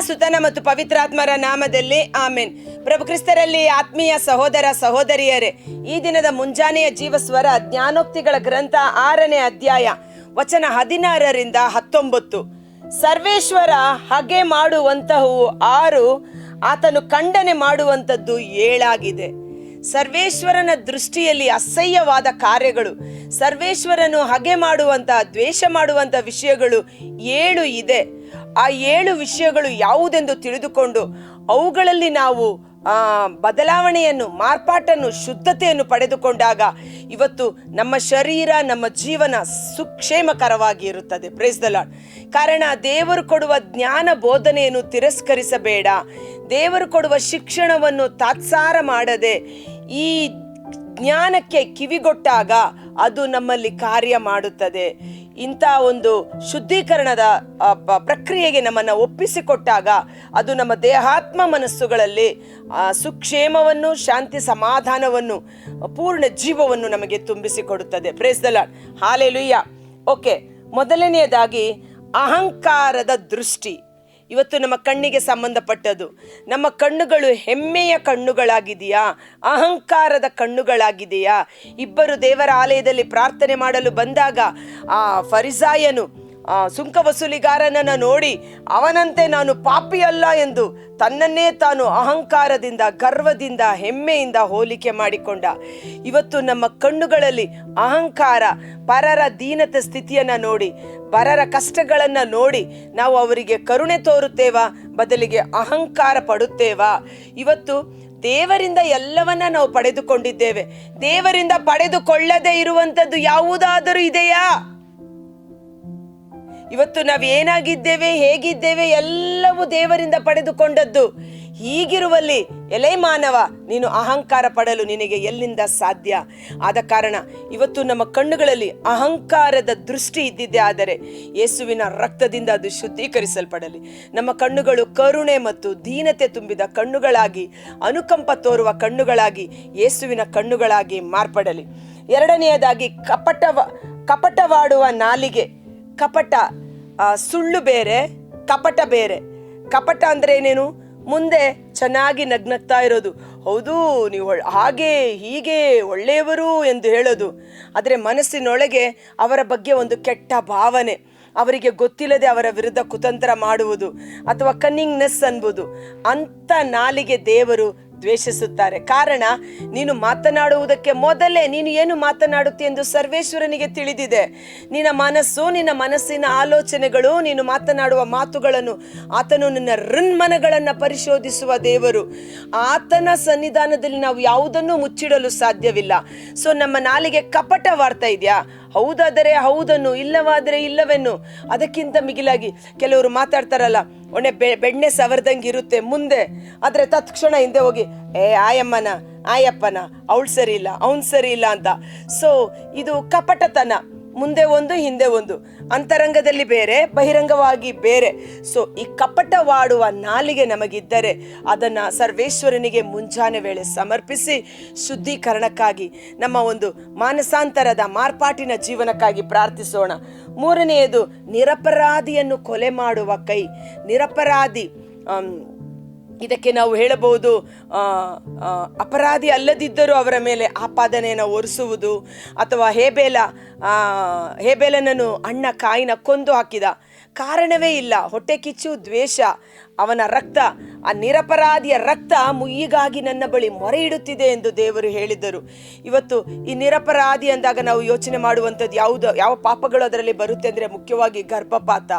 ಸುತನ ಮತ್ತು ಪವಿತ್ರಾತ್ಮರ ನಾಮದಲ್ಲಿ ಆಮೇನ್. ಪ್ರಭು ಕ್ರಿಸ್ತರಲ್ಲಿ ಆತ್ಮೀಯ ಸಹೋದರ ಸಹೋದರಿಯರೇ, ಈ ದಿನದ ಮುಂಜಾನೆಯ ಜೀವಸ್ವರ ಜ್ಞಾನೋಕ್ತಿಗಳ ಗ್ರಂಥ ಆರನೇ ಅಧ್ಯಾಯ, ವಚನ ಹದಿನಾರರಿಂದ ಹತ್ತೊಂಬತ್ತು. ಸರ್ವೇಶ್ವರ ಹಗೆ ಮಾಡುವಂತಹವು ಆರು, ಆತನು ಖಂಡನೆ ಮಾಡುವಂಥದ್ದು ಏಳಾಗಿದೆ. ಸರ್ವೇಶ್ವರನ ದೃಷ್ಟಿಯಲ್ಲಿ ಅಸಹ್ಯವಾದ ಕಾರ್ಯಗಳು, ಸರ್ವೇಶ್ವರನು ಹಗೆ ಮಾಡುವಂತ, ದ್ವೇಷ ಮಾಡುವಂತ ವಿಷಯಗಳು ಏಳು ಇದೆ. ಆ ಏಳು ವಿಷಯಗಳು ಯಾವುದೆಂದು ತಿಳಿದುಕೊಂಡು ಅವುಗಳಲ್ಲಿ ನಾವು ಬದಲಾವಣೆಯನ್ನು, ಮಾರ್ಪಾಟನ್ನು, ಶುದ್ಧತೆಯನ್ನು ಪಡೆದುಕೊಂಡಾಗ ಇವತ್ತು ನಮ್ಮ ಶರೀರ, ನಮ್ಮ ಜೀವನ ಸುಕ್ಷೇಮಕರವಾಗಿ ಇರುತ್ತದೆ. ಪ್ರೇಸ್ ದ ಲಾರ್ಡ್ ಕಾರಣ ದೇವರು ಕೊಡುವ ಜ್ಞಾನ ಬೋಧನೆಯನ್ನು ತಿರಸ್ಕರಿಸಬೇಡ. ದೇವರು ಕೊಡುವ ಶಿಕ್ಷಣವನ್ನು ತಾತ್ಸಾರ ಮಾಡದೆ ಈ ಜ್ಞಾನಕ್ಕೆ ಕಿವಿಗೊಟ್ಟಾಗ ಅದು ನಮ್ಮಲ್ಲಿ ಕಾರ್ಯ ಮಾಡುತ್ತದೆ. ಇಂಥ ಒಂದು ಶುದ್ಧೀಕರಣದ ಪ್ರಕ್ರಿಯೆಗೆ ನಮ್ಮನ್ನು ಒಪ್ಪಿಸಿಕೊಟ್ಟಾಗ ಅದು ನಮ್ಮ ದೇಹಾತ್ಮ ಮನಸ್ಸುಗಳಲ್ಲಿ ಸುಕ್ಷೇಮವನ್ನು, ಶಾಂತಿ ಸಮಾಧಾನವನ್ನು, ಪೂರ್ಣ ಜೀವವನ್ನು ನಮಗೆ ತುಂಬಿಸಿಕೊಡುತ್ತದೆ. Praise the lord hallelujah okay ಮೊದಲನೆಯದಾಗಿ ಅಹಂಕಾರದ ದೃಷ್ಟಿ. ಇವತ್ತು ನಮ್ಮ ಕಣ್ಣಿಗೆ ಸಂಬಂಧಪಟ್ಟದ್ದು. ನಮ್ಮ ಕಣ್ಣುಗಳು ಹೆಮ್ಮೆಯ ಕಣ್ಣುಗಳಾಗಿದೆಯಾ? ಅಹಂಕಾರದ ಕಣ್ಣುಗಳಾಗಿದೆಯಾ? ಇಬ್ಬರು ದೇವರ ಆಲಯದಲ್ಲಿ ಪ್ರಾರ್ಥನೆ ಮಾಡಲು ಬಂದಾಗ ಆ ಫರಿಸಾಯನು ಸುಂಕ ವಸೂಲಿಗಾರನನ್ನ ನೋಡಿ ಅವನಂತೆ ನಾನು ಪಾಪಿಯಲ್ಲ ಎಂದು ತನ್ನನ್ನೇ ತಾನು ಅಹಂಕಾರದಿಂದ, ಗರ್ವದಿಂದ, ಹೆಮ್ಮೆಯಿಂದ ಹೋಲಿಕೆ ಮಾಡಿಕೊಂಡ. ಇವತ್ತು ನಮ್ಮ ಕಣ್ಣುಗಳಲ್ಲಿ ಅಹಂಕಾರ, ಪರರ ದೀನತೆ ಸ್ಥಿತಿಯನ್ನ ನೋಡಿ ಪರರ ಕಷ್ಟಗಳನ್ನ ನೋಡಿ ನಾವು ಅವರಿಗೆ ಕರುಣೆ ತೋರುತ್ತೇವಾ, ಬದಲಿಗೆ ಅಹಂಕಾರ ಪಡುತ್ತೇವಾ? ಇವತ್ತು ದೇವರಿಂದ ಎಲ್ಲವನ್ನ ನಾವು ಪಡೆದುಕೊಂಡಿದ್ದೇವೆ. ದೇವರಿಂದ ಪಡೆದುಕೊಳ್ಳದೇ ಇರುವಂಥದ್ದು ಯಾವುದಾದರೂ ಇದೆಯಾ? ಇವತ್ತು ನಾವು ಏನಾಗಿದ್ದೇವೆ ಹೇಗಿದ್ದೇವೆ, ಎಲ್ಲವೂ ದೇವರಿಂದ ಪಡೆದುಕೊಂಡದ್ದು. ಹೀಗಿರುವಲ್ಲಿ ಎಲೆ ಮಾನವ ನೀನು ಅಹಂಕಾರ ಪಡಲು ನಿನಗೆ ಎಲ್ಲಿಂದ ಸಾಧ್ಯ? ಆದ ಕಾರಣ, ಇವತ್ತು ನಮ್ಮ ಕಣ್ಣುಗಳಲ್ಲಿ ಅಹಂಕಾರದ ದೃಷ್ಟಿ ಇದ್ದಿದ್ದೆ ಆದರೆ, ಯೇಸುವಿನ ರಕ್ತದಿಂದ ಅದು ಶುದ್ಧೀಕರಿಸಲ್ಪಡಲಿ. ನಮ್ಮ ಕಣ್ಣುಗಳು ಕರುಣೆ ಮತ್ತು ದೀನತೆ ತುಂಬಿದ ಕಣ್ಣುಗಳಾಗಿ, ಅನುಕಂಪ ತೋರುವ ಕಣ್ಣುಗಳಾಗಿ, ಯೇಸುವಿನ ಕಣ್ಣುಗಳಾಗಿ ಮಾರ್ಪಡಲಿ. ಎರಡನೆಯದಾಗಿ, ಕಪಟವ, ಕಪಟವಾಡುವ ನಾಲಿಗೆ, ಕಪಟ ಸುಳ್ಳು ಬೇರೆ, ಕಪಟ ಬೇರೆ. ಕಪಟ ಅಂದ್ರೆ ಏನೇನು? ಮುಂದೆ ಚೆನ್ನಾಗಿ ನಗ್ನಗ್ತಾ ಇರೋದು. ಹೌದು, ನೀವು ಹಾಗೆ, ಹೀಗೆ ಒಳ್ಳೆಯವರು ಎಂದು ಹೇಳೋದು. ಆದರೆ ಮನಸ್ಸಿನೊಳಗೆ ಅವರ ಬಗ್ಗೆ ಒಂದು ಕೆಟ್ಟ ಭಾವನೆ. ಅವರಿಗೆ ಗೊತ್ತಿಲ್ಲದೆ ಅವರ ವಿರುದ್ಧ ಕುತಂತ್ರ ಮಾಡುವುದು ಅಥವಾ ಕನ್ನಿಂಗ್ನೆಸ್ ಅನ್ಬೋದು. ಅಂಥ ನಾಲಿಗೆ ದೇವರು ದ್ವೇಷಿಸುತ್ತಾರೆ. ಕಾರಣ, ನೀನು ಮಾತನಾಡುವುದಕ್ಕೆ ಮೊದಲೇ ನೀನು ಏನು ಮಾತನಾಡುತ್ತಿ ಎಂದು ಸರ್ವೇಶ್ವರನಿಗೆ ತಿಳಿದಿದೆ. ನಿನ್ನ ಮನಸ್ಸು, ನಿನ್ನ ಮನಸ್ಸಿನ ಆಲೋಚನೆಗಳು, ನೀನು ಮಾತನಾಡುವ ಮಾತುಗಳನ್ನು ಆತನು ನಿನ್ನ ಋಣ್ಮನಗಳನ್ನು ಪರಿಶೋಧಿಸುವ ದೇವರು. ಆತನ ಸನ್ನಿಧಾನದಲ್ಲಿ ನಾವು ಯಾವುದನ್ನು ಮುಚ್ಚಿಡಲು ಸಾಧ್ಯವಿಲ್ಲ. ಸೊ ನಮ್ಮ ನಾಲಿಗೆ ಕಪಟವಾರ್ತಾ ಇದೆಯಾ? ಹೌದಾದರೆ ಹೌದನ್ನು, ಇಲ್ಲವಾದರೆ ಇಲ್ಲವೆನ್ನು. ಅದಕ್ಕಿಂತ ಮಿಗಿಲಾಗಿ ಕೆಲವರು ಮಾತಾಡ್ತಾರಲ್ಲ ಒಳ್ಳೆ ಬೆ, ಬೆಣ್ಣೆ ಸವರ್ದಂಗೆ ಇರುತ್ತೆ, ಮುಂದೆ. ಆದರೆ ತತ್ಕ್ಷಣ ಹಿಂದೆ ಹೋಗಿ, ಏ, ಆಯಮ್ಮನ, ಆಯಪ್ಪನ, ಅವಳು ಸರಿ ಇಲ್ಲ, ಅವ್ನು ಸರಿ ಇಲ್ಲ ಅಂತ. ಸೊ ಇದು ಕಪಟತನ. ಮುಂದೆ ಒಂದು, ಹಿಂದೆ ಒಂದು. ಅಂತರಂಗದಲ್ಲಿ ಬೇರೆ, ಬಹಿರಂಗವಾಗಿ ಬೇರೆ. ಸೊ ಈ ಕಪಟವಾಡುವ ನಾಲಿಗೆ ನಮಗಿದ್ದರೆ ಅದನ್ನು ಸರ್ವೇಶ್ವರನಿಗೆ ಮುಂಜಾನೆ ವೇಳೆ ಸಮರ್ಪಿಸಿ ಶುದ್ಧೀಕರಣಕ್ಕಾಗಿ, ನಮ್ಮ ಒಂದು ಮಾನಸಾಂತರದ ಮಾರ್ಪಾಟಿನ ಜೀವನಕ್ಕಾಗಿ ಪ್ರಾರ್ಥಿಸೋಣ. ಮೂರನೆಯದು, ನಿರಪರಾಧಿಯನ್ನು ಕೊಲೆ ಮಾಡುವ ಕೈ. ನಿರಪರಾಧಿ ಇದಕ್ಕೆ ನಾವು ಹೇಳಬಹುದು ಅಪರಾಧಿ ಅಲ್ಲದಿದ್ದರೂ ಅವರ ಮೇಲೆ ಆಪಾದನೆಯನ್ನು ಒರೆಸುವುದು ಅಥವಾ ಹೇಬೇಲ ಹೇಬೇಲನನ್ನು ಅಣ್ಣ ಕಾಯಿನ ಕೊಂದು ಹಾಕಿದ ಕಾರಣವೇ ಇಲ್ಲ. ಹೊಟ್ಟೆ ಕಿಚ್ಚು, ದ್ವೇಷ ಅವನ ರಕ್ತ, ಆ ನಿರಪರಾಧಿಯ ರಕ್ತ ಮುಯ್ಯಿಗಾಗಿ ನನ್ನ ಬಳಿ ಮೊರೆ ಇಡುತ್ತಿದೆ ಎಂದು ದೇವರು ಹೇಳಿದರು. ಇವತ್ತು ಈ ನಿರಪರಾಧಿ ಅಂದಾಗ ನಾವು ಯೋಚನೆ ಮಾಡುವಂಥದ್ದು ಯಾವುದು, ಯಾವ ಪಾಪಗಳು ಅದರಲ್ಲಿ ಬರುತ್ತೆ ಅಂದರೆ ಮುಖ್ಯವಾಗಿ ಗರ್ಭಪಾತ.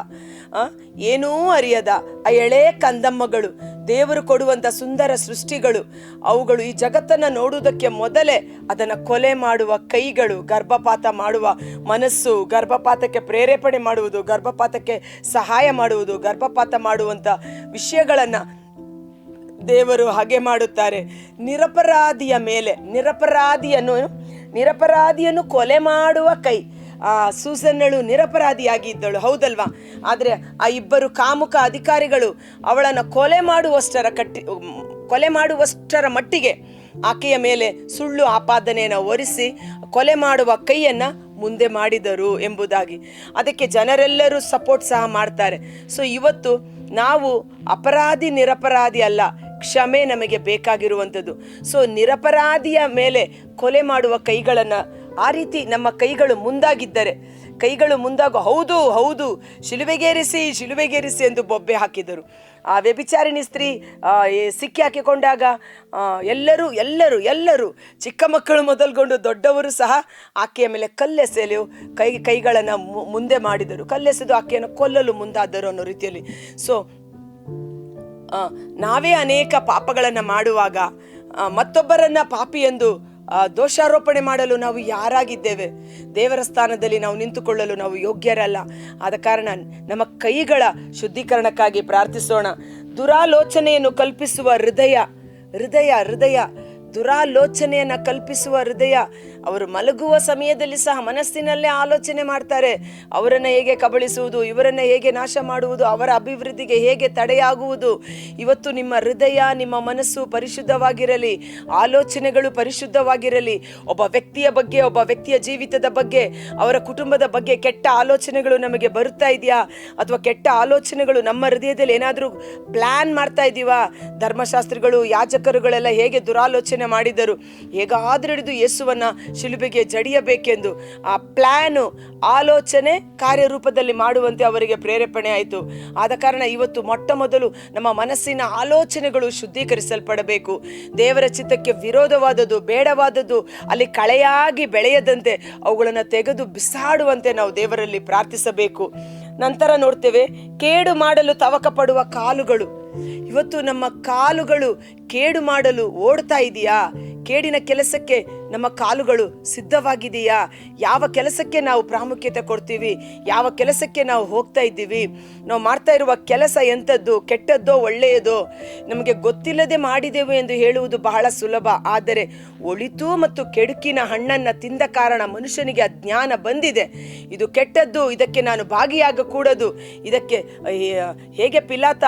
ಏನೂ ಅರಿಯದ, ಆ ಎಳೆ ಕಂದಮ್ಮಗಳು, ದೇವರು ಕೊಡುವಂಥ ಸುಂದರ ಸೃಷ್ಟಿಗಳು, ಅವುಗಳು ಈ ಜಗತ್ತನ್ನು ನೋಡುವುದಕ್ಕೆ ಮೊದಲೇ ಅದನ್ನು ಕೊಲೆ ಮಾಡುವ ಕೈಗಳು, ಗರ್ಭಪಾತ ಮಾಡುವ ಮನಸ್ಸು, ಗರ್ಭಪಾತಕ್ಕೆ ಪ್ರೇರೇಪಣೆ ಮಾಡುವುದು, ಗರ್ಭಪಾತಕ್ಕೆ ಸಹಾಯ ಮಾಡುವುದು, ಗರ್ಭಪಾತ ಮಾಡುವಂಥ ವಿಷಯಗಳನ್ನು ದೇವರು ಹಾಗೆ ಮಾಡುತ್ತಾರೆ. ನಿರಪರಾಧಿಯ ಮೇಲೆ, ನಿರಪರಾಧಿಯನ್ನು ನಿರಪರಾಧಿಯನ್ನು ಕೊಲೆ ಮಾಡುವ ಕೈ. ಆ ಸೂಸನ್ನಳು ನಿರಪರಾಧಿಯಾಗಿ ಇದ್ದಳು ಹೌದಲ್ವಾ? ಆದರೆ ಆ ಇಬ್ಬರು ಕಾಮುಕ ಅಧಿಕಾರಿಗಳು ಅವಳನ್ನು ಕೊಲೆ ಮಾಡುವಷ್ಟರ ಕಟ್ಟಿ, ಕೊಲೆ ಮಾಡುವಷ್ಟರ ಮಟ್ಟಿಗೆ ಆಕೆಯ ಮೇಲೆ ಸುಳ್ಳು ಆಪಾದನೆಯನ್ನು ಒರೆಸಿ ಕೊಲೆ ಮಾಡುವ ಕೈಯನ್ನು ಮುಂದೆ ಮಾಡಿದರು ಎಂಬುದಾಗಿ. ಅದಕ್ಕೆ ಜನರೆಲ್ಲರೂ ಸಪೋರ್ಟ್ ಸಹ ಮಾಡ್ತಾರೆ. ಸೊ ಇವತ್ತು ನಾವು ಅಪರಾಧಿ, ನಿರಪರಾಧಿ ಅಲ್ಲ. ಕ್ಷಮೆ ನಮಗೆ ಬೇಕಾಗಿರುವಂಥದ್ದು. ಸೊ ನಿರಪರಾಧಿಯ ಮೇಲೆ ಕೊಲೆ ಮಾಡುವ ಕೈಗಳನ್ನು ಆ ರೀತಿ ನಮ್ಮ ಕೈಗಳು ಮುಂದಾಗಿದ್ದರೆ ಕೈಗಳು ಮುಂದಾಗು, ಹೌದು ಹೌದು, ಶಿಲುಬೆಗೇರಿಸಿ ಶಿಲುಬೆಗೇರಿಸಿ ಎಂದು ಬೊಬ್ಬೆ ಹಾಕಿದರು. ಆ ವ್ಯಭಿಚಾರಿಣಿ ಸ್ತ್ರೀ ಸಿಕ್ಕಿ ಹಾಕಿಕೊಂಡಾಗ ಎಲ್ಲರೂ ಎಲ್ಲರೂ ಎಲ್ಲರೂ, ಚಿಕ್ಕ ಮಕ್ಕಳು ಮೊದಲ್ಗೊಂಡು ದೊಡ್ಡವರು ಸಹ ಆಕೆಯ ಮೇಲೆ ಕಲ್ಲೆಸೆಯಲು ಕೈ, ಕೈಗಳನ್ನು ಮುಂದೆ ಮಾಡಿದರು. ಕಲ್ಲೆಸೆದು ಆಕೆಯನ್ನು ಕೊಲ್ಲಲು ಮುಂದಾದರು ಅನ್ನೋ ರೀತಿಯಲ್ಲಿ. ಸೊ ನಾವೇ ಅನೇಕ ಪಾಪಗಳನ್ನು ಮಾಡುವಾಗ ಮತ್ತೊಬ್ಬರನ್ನ ಪಾಪಿ ಎಂದು ದೋಷಾರೋಪಣೆ ಮಾಡಲು ನಾವು ಯಾರಾಗಿದ್ದೇವೆ? ದೇವರ ಸ್ಥಾನದಲ್ಲಿ ನಾವು ನಿಂತುಕೊಳ್ಳಲು ನಾವು ಯೋಗ್ಯರಲ್ಲ. ಆದ ಕಾರಣ ನಮ್ಮ ಕೈಗಳ ಶುದ್ಧೀಕರಣಕ್ಕಾಗಿ ಪ್ರಾರ್ಥಿಸೋಣ. ದುರಾಲೋಚನೆಯನ್ನು ಕಲ್ಪಿಸುವ ಹೃದಯ ಹೃದಯ ಹೃದಯ ದುರಾಲೋಚನೆಯನ್ನ ಕಲ್ಪಿಸುವ ಹೃದಯ. ಅವರು ಮಲಗುವ ಸಮಯದಲ್ಲಿ ಸಹ ಮನಸ್ಸಿನಲ್ಲೇ ಆಲೋಚನೆ ಮಾಡ್ತಾರೆ. ಅವರನ್ನು ಹೇಗೆ ಕಬಳಿಸುವುದು, ಇವರನ್ನು ಹೇಗೆ ನಾಶ ಮಾಡುವುದು, ಅವರ ಅಭಿವೃದ್ಧಿಗೆ ಹೇಗೆ ತಡೆಯಾಗುವುದು. ಇವತ್ತು ನಿಮ್ಮ ಹೃದಯ, ನಿಮ್ಮ ಮನಸ್ಸು ಪರಿಶುದ್ಧವಾಗಿರಲಿ. ಆಲೋಚನೆಗಳು ಪರಿಶುದ್ಧವಾಗಿರಲಿ. ಒಬ್ಬ ವ್ಯಕ್ತಿಯ ಬಗ್ಗೆ, ಒಬ್ಬ ವ್ಯಕ್ತಿಯ ಜೀವಿತದ ಬಗ್ಗೆ, ಅವರ ಕುಟುಂಬದ ಬಗ್ಗೆ ಕೆಟ್ಟ ಆಲೋಚನೆಗಳು ನಮಗೆ ಬರುತ್ತಾ ಇದೆಯಾ? ಅಥವಾ ಕೆಟ್ಟ ಆಲೋಚನೆಗಳು ನಮ್ಮ ಹೃದಯದಲ್ಲಿ ಏನಾದರೂ ಪ್ಲ್ಯಾನ್ ಮಾಡ್ತಾ ಇದ್ದೀವಾ? ಧರ್ಮಶಾಸ್ತ್ರಿಗಳು, ಯಾಜಕರುಗಳೆಲ್ಲ ಹೇಗೆ ದುರಾಲೋಚನೆ ಮಾಡಿದರು. ಹೇಗಾದ್ರೂ ಹಿಡಿದು ಯೇಸುವನ್ನ ಶಿಲುಬೆಗೆ ಜಡಿಯಬೇಕೆಂದು. ಆ ಪ್ಲ್ಯಾನು ಆಲೋಚನೆ ಕಾರ್ಯರೂಪದಲ್ಲಿ ಮಾಡುವಂತೆ ಅವರಿಗೆ ಪ್ರೇರೇಪಣೆ ಆಯಿತು. ಆದ ಕಾರಣ ಇವತ್ತು ಮೊಟ್ಟ ಮೊದಲು ನಮ್ಮ ಮನಸ್ಸಿನ ಆಲೋಚನೆಗಳು ಶುದ್ಧೀಕರಿಸಲ್ಪಡಬೇಕು. ದೇವರ ಚಿತ್ತಕ್ಕೆ ವಿರೋಧವಾದದ್ದು, ಬೇಡವಾದದ್ದು ಅಲ್ಲಿ ಕಳೆಯಾಗಿ ಬೆಳೆಯದಂತೆ ಅವುಗಳನ್ನು ತೆಗೆದು ಬಿಸಾಡುವಂತೆ ನಾವು ದೇವರಲ್ಲಿ ಪ್ರಾರ್ಥಿಸಬೇಕು. ನಂತರ ನೋಡ್ತೇವೆ, ಕೇಡು ಮಾಡಲು ತವಕ ಪಡುವ ಕಾಲುಗಳು. ಇವತ್ತು ನಮ್ಮ ಕಾಲುಗಳು ಕೇಡು ಮಾಡಲು ಓಡ್ತಾ ಇದೆಯಾ? ಕೇಡಿನ ಕೆಲಸಕ್ಕೆ ನಮ್ಮ ಕಾಲುಗಳು ಸಿದ್ಧವಾಗಿದೆಯಾ? ಯಾವ ಕೆಲಸಕ್ಕೆ ನಾವು ಪ್ರಾಮುಖ್ಯತೆ ಕೊಡ್ತೀವಿ? ಯಾವ ಕೆಲಸಕ್ಕೆ ನಾವು ಹೋಗ್ತಾ ಇದ್ದೀವಿ? ನಾವು ಮಾಡ್ತಾ ಇರುವ ಕೆಲಸ ಎಂಥದ್ದು? ಕೆಟ್ಟದ್ದೋ, ಒಳ್ಳೆಯದೋ? ನಮಗೆ ಗೊತ್ತಿಲ್ಲದೆ ಮಾಡಿದೆವು ಎಂದು ಹೇಳುವುದು ಬಹಳ ಸುಲಭ. ಆದರೆ ಒಳಿತು ಮತ್ತು ಕೆಡುಕಿನ ಹಣ್ಣನ್ನು ತಿಂದ ಕಾರಣ ಮನುಷ್ಯನಿಗೆ ಅಜ್ಞಾನ ಬಂದಿದೆ. ಇದು ಕೆಟ್ಟದ್ದು, ಇದಕ್ಕೆ ನಾನು ಭಾಗಿಯಾಗಕೂಡದು. ಇದಕ್ಕೆ ಹೇಗೆ ಪಿಲಾತ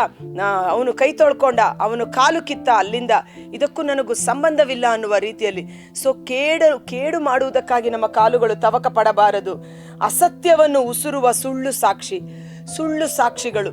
ಅವನು ಕೈ ತೊಳ್ಕೊಂಡ, ಅವನು ಕಾಲು ಕಿತ್ತ ಅಲ್ಲಿಂದ. ಇದಕ್ಕೂ ನನಗೂ ಸಂಬಂಧವಿಲ್ಲ ಅನ್ನುವ ರೀತಿಯಲ್ಲಿ. ಸೊ ಕೇಡು ಕೇಡು ಮಾಡುವುದಕ್ಕಾಗಿ ನಮ್ಮ ಕಾಲುಗಳು ತವಕ ಪಡಬಾರದು ಅಸತ್ಯವನ್ನು ಉಸುರುವ ಸುಳ್ಳು ಸಾಕ್ಷಿ, ಸುಳ್ಳು ಸಾಕ್ಷಿಗಳು.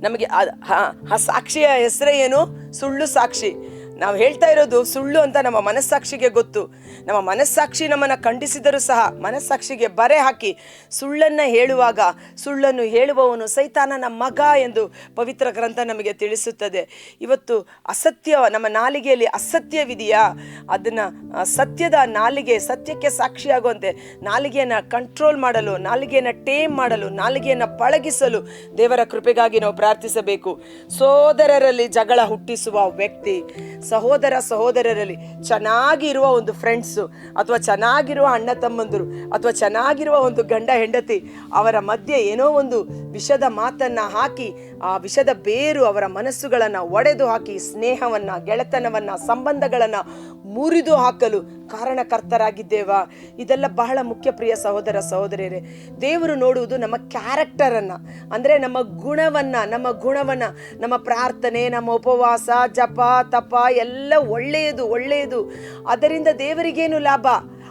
ನಮಗೆ ಆ- ಸಾಕ್ಷಿಯ ಹೆಸರೇ ಏನು ಸುಳ್ಳು ಸಾಕ್ಷಿ. ನಾವು ಹೇಳ್ತಾ ಇರೋದು ಸುಳ್ಳು ಅಂತ ನಮ್ಮ ಮನಸ್ಸಾಕ್ಷಿಗೆ ಗೊತ್ತು. ನಮ್ಮ ಮನಸ್ಸಾಕ್ಷಿ ನಮ್ಮನ್ನು ಖಂಡಿಸಿದರೂ ಸಹ ಮನಸ್ಸಾಕ್ಷಿಗೆ ಬರೆ ಹಾಕಿ ಸುಳ್ಳನ್ನು ಹೇಳುವಾಗ ಸುಳ್ಳನ್ನು ಹೇಳುವವನು ಸೈತಾನನ ಮಗ ಎಂದು ಪವಿತ್ರ ಗ್ರಂಥ ನಮಗೆ ತಿಳಿಸುತ್ತದೆ. ಇವತ್ತು ಅಸತ್ಯ ನಮ್ಮ ನಾಲಿಗೆಯಲ್ಲಿ ಅಸತ್ಯವಿದೆಯಾ? ಅದನ್ನು ಸತ್ಯದ ನಾಲಿಗೆ, ಸತ್ಯಕ್ಕೆ ಸಾಕ್ಷಿಯಾಗುವಂತೆ ನಾಲಿಗೆಯನ್ನು ಕಂಟ್ರೋಲ್ ಮಾಡಲು, ನಾಲಿಗೆಯನ್ನು ಟೇಮ್ ಮಾಡಲು, ನಾಲಿಗೆಯನ್ನು ಪಳಗಿಸಲು ದೇವರ ಕೃಪೆಗಾಗಿ ನಾವು ಪ್ರಾರ್ಥಿಸಬೇಕು. ಸೋದರರಲ್ಲಿ ಜಗಳ ಹುಟ್ಟಿಸುವ ವ್ಯಕ್ತಿ ಸಹೋದರ ಸಹೋದರರಲ್ಲಿ ಚೆನ್ನಾಗಿರುವ ಒಂದು ಫ್ರೆಂಡ್ಸು ಅಥವಾ ಚೆನ್ನಾಗಿರುವ ಅಣ್ಣ ತಮ್ಮಂದರು ಅಥವಾ ಚೆನ್ನಾಗಿರುವ ಒಂದು ಗಂಡ ಹೆಂಡತಿ ಅವರ ಮಧ್ಯೆ ಏನೋ ಒಂದು ವಿಷದ ಮಾತನ್ನು ಹಾಕಿ ಆ ವಿಷದ ಬೇರು ಅವರ ಮನಸ್ಸುಗಳನ್ನು ಒಡೆದು ಹಾಕಿ, ಸ್ನೇಹವನ್ನು, ಗೆಳೆತನವನ್ನು, ಸಂಬಂಧಗಳನ್ನು ಮುರಿದು ಹಾಕಲು ಕಾರಣಕರ್ತರಾಗಿದ್ದೇವಾ. ಇದೆಲ್ಲ ಬಹಳ ಮುಖ್ಯ ಪ್ರಿಯ ಸಹೋದರ ಸಹೋದರಿಯರೇ. ದೇವರು ನೋಡುವುದು ನಮ್ಮ ಕ್ಯಾರೆಕ್ಟರನ್ನು ಅಂದರೆ ನಮ್ಮ ಗುಣವನ್ನು ನಮ್ಮ ಗುಣವನ್ನು, ನಮ್ಮ ಪ್ರಾರ್ಥನೆ, ನಮ್ಮ ಉಪವಾಸ, ಜಪ, ತಪ ಎಲ್ಲ ಒಳ್ಳೆಯದು ಒಳ್ಳೆಯದು. ಅದರಿಂದ ದೇವರಿಗೇನು ಲಾಭ?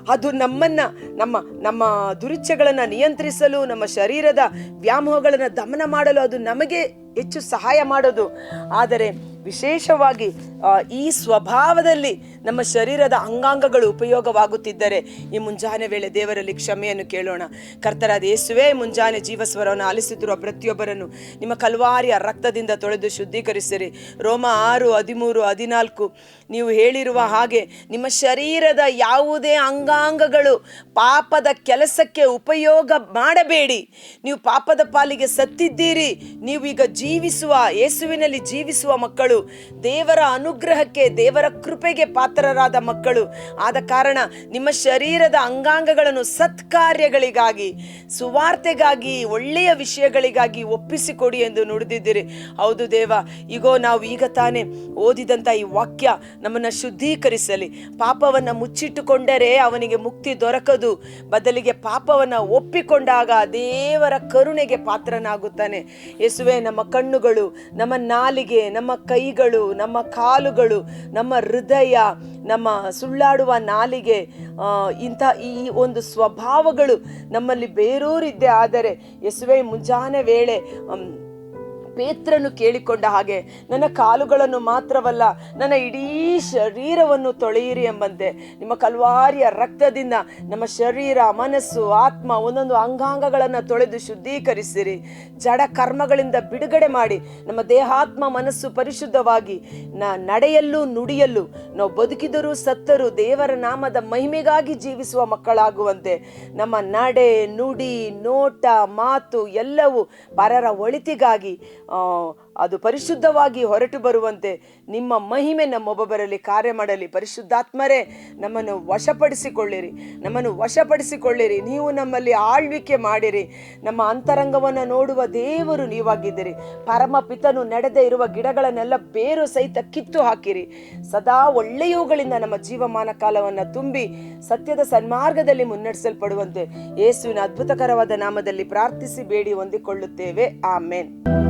ಅದು ನಮ್ಮನ್ನು, ನಮ್ಮ ನಮ್ಮ ದುರಿಚ್ಛೆಗಳನ್ನು ನಿಯಂತ್ರಿಸಲು, ನಮ್ಮ ಶರೀರದ ವ್ಯಾಮೋಹಗಳನ್ನು ದಮನ ಮಾಡಲು ಅದು ನಮಗೆ ಹೆಚ್ಚು ಸಹಾಯ ಮಾಡೋದು. ಆದರೆ ವಿಶೇಷವಾಗಿ ಈ ಸ್ವಭಾವದಲ್ಲಿ ನಮ್ಮ ಶರೀರದ ಅಂಗಾಂಗಗಳು ಉಪಯೋಗವಾಗುತ್ತಿದ್ದರೆ ಈ ಮುಂಜಾನೆ ವೇಳೆ ದೇವರಲ್ಲಿ ಕ್ಷಮೆಯನ್ನು ಕೇಳೋಣ. ಕರ್ತರಾದ ಯೇಸುವೇ ಮುಂಜಾನೆ ಜೀವಸ್ವರವನ್ನು ಆಲಿಸುತ್ತಿರುವ ಪ್ರತಿಯೊಬ್ಬರನ್ನು ನಿಮ್ಮ ಕಲ್ವಾರಿಯ ರಕ್ತದಿಂದ ತೊಳೆದು ಶುದ್ಧೀಕರಿಸಿರಿ. ರೋಮ ಆರು, ಹದಿಮೂರು, ಹದಿನಾಲ್ಕು, ನೀವು ಹೇಳಿರುವ ಹಾಗೆ ನಿಮ್ಮ ಶರೀರದ ಯಾವುದೇ ಅಂಗಾಂಗಗಳು ಪಾಪದ ಕೆಲಸಕ್ಕೆ ಉಪಯೋಗ ಮಾಡಬೇಡಿ. ನೀವು ಪಾಪದ ಪಾಲಿಗೆ ಸತ್ತಿದ್ದೀರಿ. ನೀವು ಈಗ ಜೀವಿಸುವ, ಯೇಸುವಿನಲ್ಲಿ ಜೀವಿಸುವ ಮಕ್ಕಳು ದೇವರ ಅನುಗ್ರಹಕ್ಕೆ, ದೇವರ ಕೃಪೆಗೆ ಪಾತ್ರರಾದ ಮಕ್ಕಳು. ಆದ ಕಾರಣ ನಿಮ್ಮ ಶರೀರದ ಅಂಗಾಂಗಗಳನ್ನು ಸತ್ಕಾರ್ಯಗಳಿಗಾಗಿ, ಸುವಾರ್ತೆಗಾಗಿ, ಒಳ್ಳೆಯ ವಿಷಯಗಳಿಗಾಗಿ ಒಪ್ಪಿಸಿಕೊಡಿ ಎಂದು ನುಡಿದಿದ್ದೀರಿ. ಹೌದು ದೇವ ಈಗೋ ನಾವು ಈಗ ತಾನೇ ಓದಿದಂಥ ಈ ವಾಕ್ಯ ನಮ್ಮನ್ನು ಶುದ್ಧೀಕರಿಸಲಿ. ಪಾಪವನ್ನು ಮುಚ್ಚಿಟ್ಟುಕೊಂಡರೆ ಅವನಿಗೆ ಮುಕ್ತಿ ದೊರಕದು. ಬದಲಿಗೆ ಪಾಪವನ್ನು ಒಪ್ಪಿಕೊಂಡಾಗ ದೇವರ ಕರುಣೆಗೆ ಪಾತ್ರನಾಗುತ್ತಾನೆ. ಯೇಸುವೆ, ನಮ್ಮ ಕಣ್ಣುಗಳು, ನಮ್ಮ ನಾಲಿಗೆ, ನಮ್ಮ ಕೈಗಳು, ನಮ್ಮ ಕಾಲುಗಳು, ನಮ್ಮ ಹೃದಯ ನಮ್ಮ ಸುಳ್ಳಾಡುವ ನಾಲಿಗೆ ಇಂಥ ಈ ಒಂದು ಸ್ವಭಾವಗಳು ನಮ್ಮಲ್ಲಿ ಬೇರೂರಿದ್ದೆ. ಆದರೆ ಎಸುವೆ ಮುಂಜಾನೆ ವೇಳೆ ಪೇತ್ರನು ಕೇಳಿಕೊಂಡ ಹಾಗೆ, ನನ್ನ ಕಾಲುಗಳನ್ನು ಮಾತ್ರವಲ್ಲ, ನನ್ನ ಇಡೀ ಶರೀರವನ್ನು ತೊಳೆಯಿರಿ ಎಂಬಂತೆ. ನಿಮ್ಮ ಕಲ್ವಾರಿಯ ರಕ್ತದಿಂದ ನಮ್ಮ ಶರೀರ, ಮನಸ್ಸು, ಆತ್ಮ ಒಂದೊಂದು ಅಂಗಾಂಗಗಳನ್ನು ತೊಳೆದು ಶುದ್ಧೀಕರಿಸಿರಿ. ಜಡ ಕರ್ಮಗಳಿಂದ ಬಿಡುಗಡೆ ಮಾಡಿ, ನಮ್ಮ ದೇಹಾತ್ಮ ಮನಸ್ಸು ಪರಿಶುದ್ಧವಾಗಿ, ನ ನಡೆಯಲ್ಲೂ ನುಡಿಯಲ್ಲೂ, ನಾವು ಬದುಕಿದರೂ ಸತ್ತರೂ ದೇವರ ನಾಮದ ಮಹಿಮೆಗಾಗಿ ಜೀವಿಸುವ ಮಕ್ಕಳಾಗುವಂತೆ. ನಮ್ಮ ನಡೆ, ನುಡಿ, ನೋಟ, ಮಾತು ಎಲ್ಲವೂ ಪರರ ಒಳಿತಿಗಾಗಿ ಅದು ಪರಿಶುದ್ಧವಾಗಿ ಹೊರಟು ಬರುವಂತೆ ನಿಮ್ಮ ಮಹಿಮೆ ನಮ್ಮೊಬ್ಬೊಬ್ಬರಲ್ಲಿ ಕಾರ್ಯ ಮಾಡಲಿ. ಪರಿಶುದ್ಧಾತ್ಮರೇ, ನಮ್ಮನ್ನು ವಶಪಡಿಸಿಕೊಳ್ಳಿರಿ. ನಮ್ಮನ್ನು ವಶಪಡಿಸಿಕೊಳ್ಳಿರಿ. ನೀವು ನಮ್ಮಲ್ಲಿ ಆಳ್ವಿಕೆ ಮಾಡಿರಿ. ನಮ್ಮ ಅಂತರಂಗವನ್ನು ನೋಡುವ ದೇವರು ನೀವಾಗಿದ್ದೀರಿ. ಪರಮ ಪಿತನು ನಡೆದೇ ಇರುವ ಗಿಡಗಳನ್ನೆಲ್ಲ ಬೇರು ಸಹಿತ ಕಿತ್ತು ಹಾಕಿರಿ. ಸದಾ ಒಳ್ಳೆಯವುಗಳಿಂದ ನಮ್ಮ ಜೀವಮಾನ ಕಾಲವನ್ನು ತುಂಬಿ ಸತ್ಯದ ಸನ್ಮಾರ್ಗದಲ್ಲಿ ಮುನ್ನಡೆಸಲ್ಪಡುವಂತೆ ಯೇಸುವಿನ ಅದ್ಭುತಕರವಾದ ನಾಮದಲ್ಲಿ ಪ್ರಾರ್ಥಿಸಿ ಬೇಡಿ, ಹೊಂದಿಕೊಳ್ಳುತ್ತೇವೆ. ಆಮೇನ್.